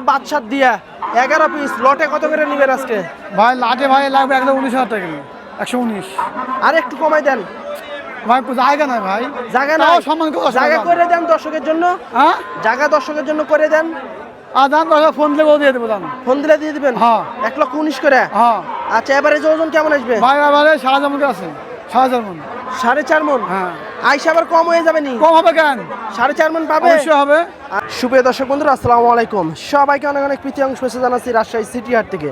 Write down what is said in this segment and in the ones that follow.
বাদশার দিয়া এগারো পিস লটে কত করে নিবেন আজকে ভাই লাটে ভাই লাগবে একদম উনিশ হাজার টাকা একশো উনিশ। আর একটু কমাই দেন। ভাই জায়গা নাই ভাই। জায়গা নাই? সম্মান জায়গা করে দেন দর্শকের জন্য। হ্যাঁ? জায়গা দর্শকের জন্য করে দেন। আর দাম ফোন দিয়ে দিয়ে দেবো দাম ফোন দিলে দিয়ে দিবেন? হ্যাঁ। এক লক্ষ উনিশ করে? হ্যাঁ। আচ্ছা এবারে ওজন কেমন আসবে? ভাই এবারে সাড়ে চার মন আছে। সাড়ে চার মন। সাড়ে চার মন? হ্যাঁ। আইসা আবার কম হয়ে যাবে নি? কম হবে কেন? সাড়ে চার মন পাবে। অবশ্যই হবে। সুপ্রিয় দর্শক বন্ধুরা আসসালামু আলাইকুম। সবাইকে অনেক অনেক প্রীতি অংশ শুভেচ্ছা জানাচ্ছি রাজশাহী সিটি হাট থেকে।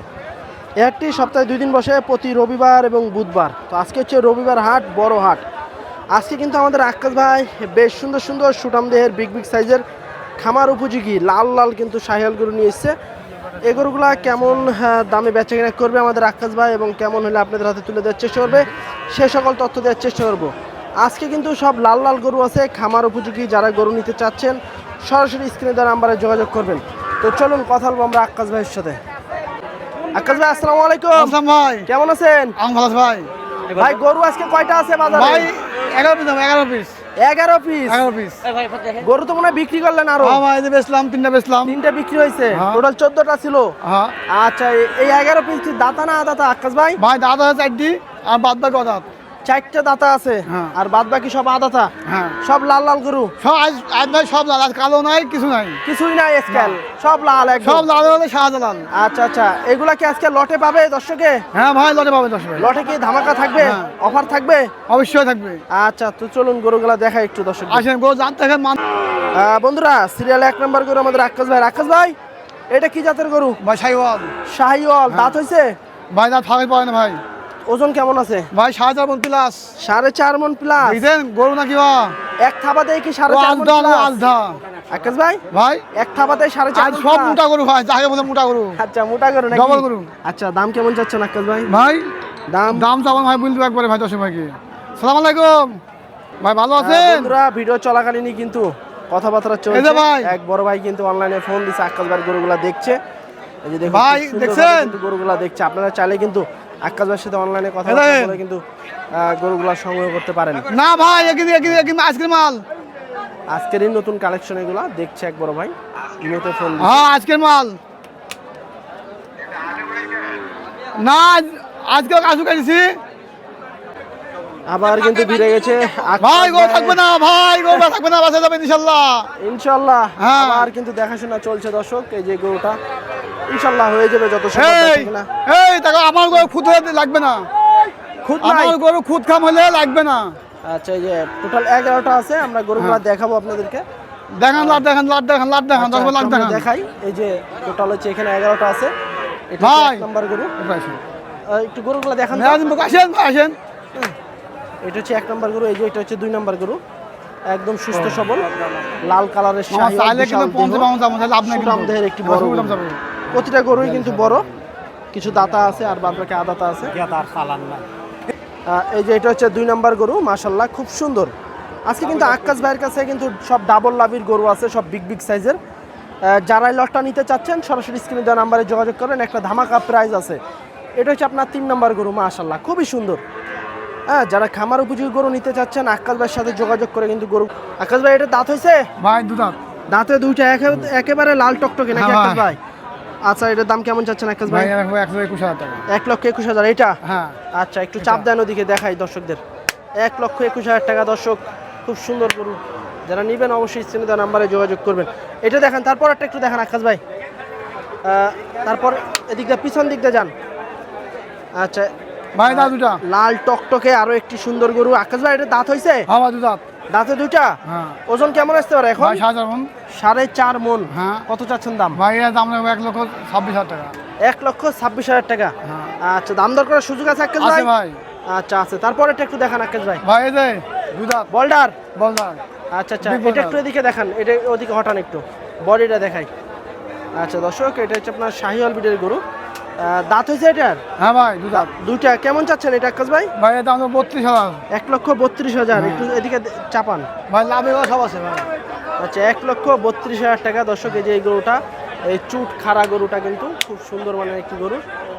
হাটটি সপ্তাহে দুই দিন বসে প্রতি রবিবার এবং বুধবার। তো আজকে হচ্ছে রবিবার হাট বড় হাট। আজকে কিন্তু আমাদের আকাশ ভাই বেশ সুন্দর সুন্দর সুটাম দেহের বিগ বিগ সাইজের খামার উপযোগী লাল লাল কিন্তু সাহিয়াল গরু নিয়ে এসছে। এই গরুগুলা কেমন হ্যাঁ, দামে বেচা কেনা করবে আমাদের আকাশ ভাই এবং কেমন হলে আপনাদের হাতে তুলে দেওয়ার চেষ্টা করবে? সে সকল তথ্য দেওয়ার চেষ্টা করব। আজকে কিন্তু সব লাল লাল গরু আছে খামার উপযোগী যারা গরু নিতে চাচ্ছেন সরাসরি স্ক্রিনে দেওয়া নাম্বারে যোগাযোগ করবেন। তো চলুন কথা বলব আমরা আকাশ ভাইয়ের সাথে। আকাশ ভাই আসসালামু আলাইকুম। ভাই। কেমন আছেন? আমি ভালো ভাই। ভাই গরু আজকে কয়টা আছে বাজারে? ভাই এগারো পিস এগারো পিস। এগারো পিস? এগারো পিস। গরু তো মনে হয় বিক্রি করলেন আরও। হ্যাঁ বেচলাম তিনটা বেচলাম। তিনটা বিক্রি হয়েছে। হ্যাঁ। টোটাল চোদ্দটা ছিল। হ্যাঁ। আচ্ছা এই এগারো পিস দাতা না আদাতা আকাশ ভাই? ভাই দাদা আছে চারটি আর বাদ বাকি অদাত চারটা দাতা আছে হ্যাঁ। আর বাদ বাকি সব আদাতা হ্যাঁ। সব লাল লাল গরু। সব আজ আজ ভাই সব লাল আজ কালো নাই কিছু নাই। কিছুই নাই স্কেল সব লাল সব লাল হলে শাহজালাল। আচ্ছা আচ্ছা। এগুলা কি আজকে লটে পাবে দর্শকে? হ্যাঁ ভাই লটে পাবে ভাই লটে কি ধামাকা থাকবে? হ্যাঁ। অফার থাকবে? অবশ্যই থাকবে। আচ্ছা তো চলুন গরুগুলা দেখাই একটু দর্শক আসেন গরু জানতে মান বন্ধুরা সিরিয়াল এক নম্বর গরু আমাদের আকাশ ভাই। আকাশ ভাই এটা কি জাতের গরু? ভাই সাইওয়াল শাহিওয়াল। দাঁত হয়েছে ভাই দাঁত ফাঁকে পড়ে না ভাই। ওজন কেমন আছে? ভাই শাহজাল মন প্লাস সাড়ে চার মন প্লাস গরু নাকি বা এক থাবাতে কি সাড়ে চার মন আকাশ ভাই ভাই? এক থাবাতে সাড়ে চার সব মোটা গরু ভাই যাকে বলে মোটা গরু। আচ্ছা মোটা গরু নাকি? ডবল গরু। আচ্ছা দাম কেমন যাচ্ছে আকাশ ভাই? ভাই দাম? দাম চাবান ভাই বলতে একবারে ভাই দশ ভাইকে। সালাম আলাইকুম। ভাই ভালো আছেন? বন্ধুরা ভিডিও চলাকালীনই কিন্তু কথাবার্তা চলছে। ভাই। এক বড় ভাই কিন্তু অনলাইনে ফোন দিছে আকাশ ভাইয়ের গরুগুলা দেখছে। এই যে দেখুন ভাই, দেখছেন? গরুগুলা দেখছে। আপনারা চাইলে কিন্তু ভাইয়ের সাথে অনলাইনে কথা বলে কিন্তু গরুগুলা সংগ্রহ করতে পারেন। না ভাই আইসক্রিম মাল। আজকেরই নতুন কালেকশন এগুলা দেখছে এক বড় ভাই ইমোতে ফোন হ্যাঁ আজকের মাল। না আজকে কাজু কাটিছি আবার কিন্তু ভিড়ে গেছে ভাই গো থাকবে না ভাই গো থাকবে না বাসা যাবে ইনশাল্লাহ। ইনশাল্লাহ হ্যাঁ। আবার কিন্তু দেখাশোনা চলছে দর্শক এই যে গরুটা। ইনশাল্লাহ হয়ে যাবে যত এই এই দেখো আমার গরু খুদ লাগবে না। খুদ আমার গরু খুদ খাম হলে লাগবে না। আচ্ছা এই যে টোটাল এগারোটা আছে আমরা গরুগুলো হ্যাঁ। দেখাবো আপনাদেরকে। দেখান লাট দেখান লাট দেখান লাট দেখান দশ আচ্ছা, লাট দেখান। দেখাই। এই যে টোটাল হচ্ছে এখানে এগারোটা আছে। এটা নাম্বার গরু। একটু গরুগুলো দেখান আসেন আসেন। এটা হচ্ছে এক নাম্বার গরু এই যে এটা হচ্ছে দুই নাম্বার গরু। একদম সুস্থ সবল লাল কালারের শাহী একটি বড়। প্রতিটা গরুই কিন্তু বড়। কিছু দাতা আছে আর বাদ বাকি আদাতা আছে। এই যে এটা হচ্ছে দুই নম্বর গরু মাশাল্লাহ খুব সুন্দর। আজকে কিন্তু আকাশ ভাইয়ের কাছে কিন্তু সব ডাবল লাভির গরু আছে সব বিগ বিগ সাইজের। যারা লটটা নিতে চাচ্ছেন সরাসরি স্ক্রিনে দেওয়া নাম্বারে যোগাযোগ করেন একটা ধামাকা প্রাইজ আছে। এটা হচ্ছে আপনার তিন নম্বর গরু মাশাল্লাহ খুবই সুন্দর। হ্যাঁ যারা খামার উপযোগী গরু নিতে চাচ্ছেন আকাশ ভাইয়ের সাথে যোগাযোগ করে কিন্তু গরু আকাশ ভাই এটা দাঁত হয়েছে? ভাই দুধাত দাঁতে। দুইটা একে- একেবারে লাল টকটকে নাকি হ্যাঁ, আকাশ ভাই? আচ্ছা এটার দাম কেমন চাচ্ছেন আকাশ ভাই? ভাই একশো একুশ হাজার টাকা। এক লক্ষ একুশ হাজার এটা হ্যাঁ। আচ্ছা একটু চাপ দেন ওদিকে দেখাই দর্শকদের। এক লক্ষ একুশ হাজার টাকা দর্শক খুব সুন্দর গরু। যারা নেবেন অবশ্যই স্ক্রিনে দেওয়া নাম্বারে যোগাযোগ করবেন। এটা দেখেন তারপর একটা একটু দেখেন আকাশ ভাই। তারপর এদিকটা পিছন দিকটা যান। আচ্ছা ভাই দা লাল টকটকে আরও একটি সুন্দর গরু। আকাশ ভাই এটা দাঁত হয়েছে হ্যাঁ দুধাত দাঁতে দুইটা? হ্যাঁ। ওজন কেমন আসতে পারে এখন? হাজার মন। সাড়ে চার মন। হ্যাঁ। কত চাচ্ছেন দাম? ভাই দাম এক লক্ষ ছাব্বিশ হাজার টাকা। এক লক্ষ ছাব্বিশ হাজার টাকা। হ্যাঁ। আচ্ছা দাম দর করার সুযোগ আছে আকাশ ভাই? আচ্ছা আছে। তারপর এটা একটু দেখান আকাশ ভাই। ভাই এই বল্ডার? আচ্ছা আচ্ছা এটা একটু এদিকে দেখান। এটা ওদিকে হটান একটু। বডিটা দেখাই। আচ্ছা দর্শক এটা হচ্ছে আপনার শাহিওয়াল বিডের গরু। দাঁত হয়েছে এটার? হ্যাঁ ভাই দুধাত দুইটা। কেমন চাচ্ছেন এটা আকাশ ভাই? ভাই দাম বত্রিশ হাজার। এক লক্ষ বত্রিশ হাজার। একটু এদিকে চাপান। ভাই লাভ সব আছে ভাই। আচ্ছা এক লক্ষ বত্রিশ হাজার টাকা। দর্শক এই যে এই গরুটা এই চুট খাড়া গরুটা কিন্তু খুব সুন্দর মানের একটি গরু।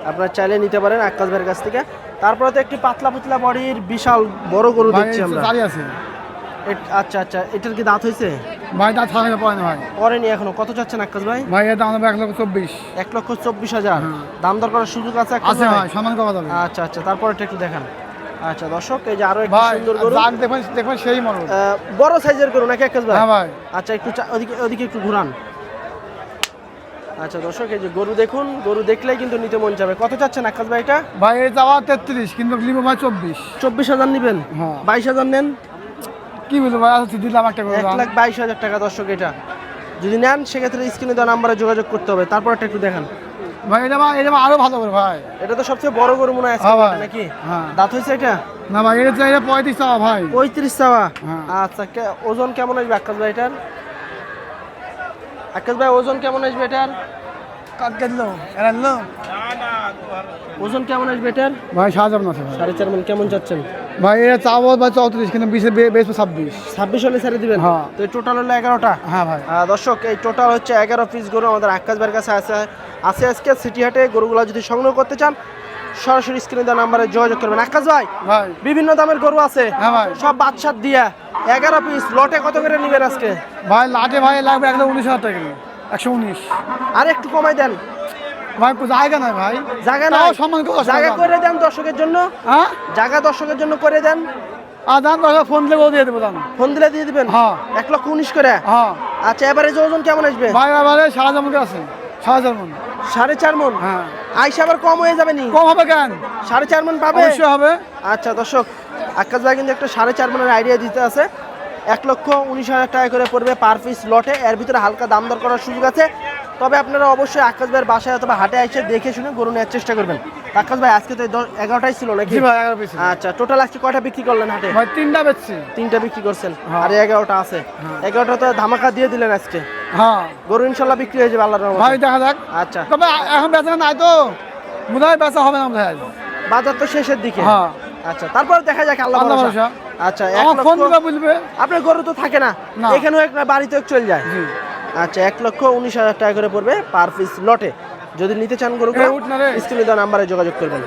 আপনারা চাইলে নিতে পারেন আকাশ ভাইয়ের কাছ থেকে। তারপরে তো একটি পাতলা পাতলা বডির বিশাল বড় গরু দেখছি আমরা। আছে। আচ্ছা আচ্ছা এটার কি দাঁত হয়েছে? ভাই দাঁত ছাড়া পড়ে ভাই। করেনি এখনও। কত চাচ্ছেন আকাশ ভাই? ভাই এর দাম হবে এক লক্ষ চব্বিশ। এক লক্ষ চব্বিশ হাজার। হ্যাঁ। দাম দর করার সুযোগ আছে আছে ভাই? সমান করা যাবে। আচ্ছা আচ্ছা তারপরে একটু দেখান। আচ্ছা দর্শক এই যে আরও একটা সুন্দর গরু। যাক দেখবেন দেখবেন সেই মরণ বড় সাইজের গরু নাকি আকাশ ভাই? হ্যাঁ ভাই। আচ্ছা একটু ওদিকে ওদিকে একটু ঘুরান। আচ্ছা দর্শক এই যে গরু দেখুন গরু দেখলেই কিন্তু নিতে মন যাবে কত চাচ্ছেন আকাশ ভাই এটা? ভাই এই যাওয়া তেত্রিশ কিন্তু লিবো ভাই চব্বিশ। চব্বিশ হাজার নিবেন? হ্যাঁ। বাইশ হাজার নেন? কি বলব ভাই? আচ্ছা দিলাম একটা করে এক লাখ বাইশ হাজার টাকা দর্শক এটা। যদি নেন সেক্ষেত্রে স্ক্রিনে দেওয়া নাম্বারে যোগাযোগ করতে হবে। তারপর একটা একটু দেখান। ভাই এটা এটা আরও ভালো করে ভাই। এটা তো সবচেয়ে বড় গরু মনে হয় হ্যাঁ। নাকি? হ্যাঁ। দাঁত হয়েছে এটা? না ভাই এটা এটা পঁয়ত্রিশ টাকা ভাই। পঁয়ত্রিশ চাওয়া? হ্যাঁ। আচ্ছা ওজন কেমন আসবে আকাশ ভাই এটার? আকাশ ভাই ওজন কেমন আসবে এটার? ওজন কেমন আসবে এটার? ভাই সাহায্য আছে ভাই। সাড়ে চার মন কেমন চাচ্ছেন ভাই এটা চাবো ভাই চৌত্রিশ কিন্তু বিশে বেশ ছাব্বিশ। ছাব্বিশ হলে ছেড়ে দিবেন? হ্যাঁ। তো টোটাল হলো এগারোটা? হ্যাঁ ভাই। দর্শক এই টোটাল হচ্ছে এগারো পিস গরু আমাদের আকাশ ভাইয়ের কাছে আছে। আছে আজকে সিটি হাটে গরুগুলো যদি সংগ্রহ করতে চান সরাসরি স্ক্রিনে দেওয়া নাম্বারে যোগাযোগ করবেন। আকাশ ভাই ভাই। বিভিন্ন দামের গরু আছে। হ্যাঁ ভাই। সব বাদশার দিয়া। এগারো পিস লটে কত করে নেবেন আজকে? ভাই লাটে ভাই লাগবে একদম উনিশ হাজার টাকা। একশো উনিশ। আর একটু কমাই দেন। ভাই জায়গা নাই ভাই। জায়গা নাই। সম্মান করে জায়গা করে। দেন দর্শকের জন্য। হ্যাঁ? জায়গা দর্শকের জন্য করে দেন। আর দাম ফোন দিলে দিয়ে দেবো দাম ফোন দিলে দিয়ে দিবেন? হ্যাঁ। এক লক্ষ উনিশ করে? হ্যাঁ। আচ্ছা এবারে ওজন কেমন আসবে? ভাই এবারে সারা জামুকে আছে। সারা জামুন সাড়ে চার মন? হ্যাঁ। আইসা আবার কম হয়ে যাবে নি? কম হবে কেন? সাড়ে চার মন পাবে? অবশ্যই হবে। আচ্ছা দর্শক আকাশ ভাই কিন্তু একটা সাড়ে চার মনের আইডিয়া দিতে আছে। এক লক্ষ উনিশ হাজার টাকা করে পড়বে পার পিস লটে এর ভিতরে হালকা দাম দর করার সুযোগ আছে। তবে আপনারা অবশ্যই আকাশ ভাইয়ের বাসায় অথবা হাটে এসে দেখে শুনে গরু নেওয়ার চেষ্টা করবেন। আকাশ ভাই আজকে তো এগারোটাই ছিল নাকি? আচ্ছা টোটাল আজকে কয়টা বিক্রি করলেন হাটে? তিনটা বেচছি। তিনটা বিক্রি করছেন হ্যাঁ। আর এগারোটা আছে। এগারোটা তো ধামাকা দিয়ে দিলেন আজকে। হ্যাঁ। গরু ইনশাল্লাহ বিক্রি হয়ে যাবে আল্লাহর ভাই দেখা যাক। আচ্ছা। তবে এখন বেচা নাই তো। মনে হয় বেচা হবে না বাজার তো শেষের দিকে। হ্যাঁ। আচ্ছা তারপর দেখা যাক আল্লাহ। আচ্ছা ফোন দিলে আপনার গরু তো থাকে না। এখানেও এক না বাড়িতেও চলে যায়। আচ্ছা এক লক্ষ উনিশ হাজার টাকা করে পড়বে পার পিস লটে। যদি নিতে চান গরু স্কুলে দেওয়া নাম্বারে যোগাযোগ করবেন।